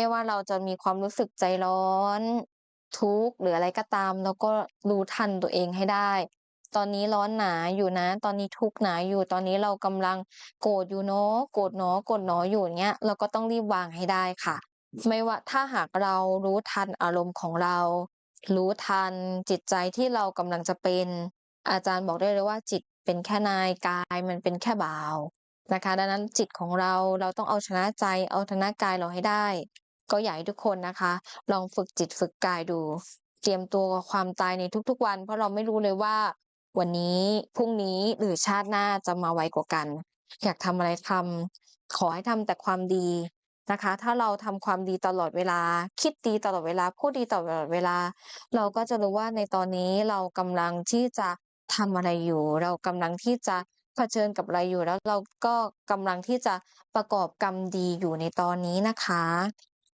ไม่ว่าเราจะมีความรู้สึกใจร้อน ทุกข์หรืออะไรก็ตามเราก็รู้ทันตัวเองให้ได้ ตอนนี้ร้อนหนาอยู่นะ ตอนนี้ทุกข์หนาอยู่ตอนนี้เรากำลังโกรธอยู่เนาะโกรธเนาะโกรธเนาะอยู่อย่างเงี้ยเราก็ต้องรีบวางให้ได้ค่ะ ไม่ว่าถ้าหากเรารู้ทันอารมณ์ของเรา รู้ทันจิตใจที่เรากำลังจะเป็น อาจารย์บอกได้เลยว่าจิตเป็นแค่นายกายมันเป็นแค่บ่าวนะคะดังนั้นจิตของเราเราต้องเอาชนะใจเอาชนะกายเราให้ได้ ก็อยากให้ทุกคนนะคะ ลองฝึกจิตฝึกกายดู เตรียมตัวกับความตายในทุกๆวัน เพราะเราไม่รู้เลยว่า วันนี้พรุ่งนี้หรือชาติหน้าจะมาไวกว่ากัน อยากทำอะไรทำขอให้ทำแต่ความดีนะคะ ถ้าเราทำความดีตลอดเวลา คิดดีตลอดเวลา พูดดีตลอดเวลา เราก็จะรู้ว่าในตอนนี้เรากำลังที่จะทำอะไรอยู่ เรากำลังที่จะเผชิญกับอะไรอยู่ แล้วเราก็กำลังที่จะประกอบกรรมดีอยู่ในตอนนี้นะคะ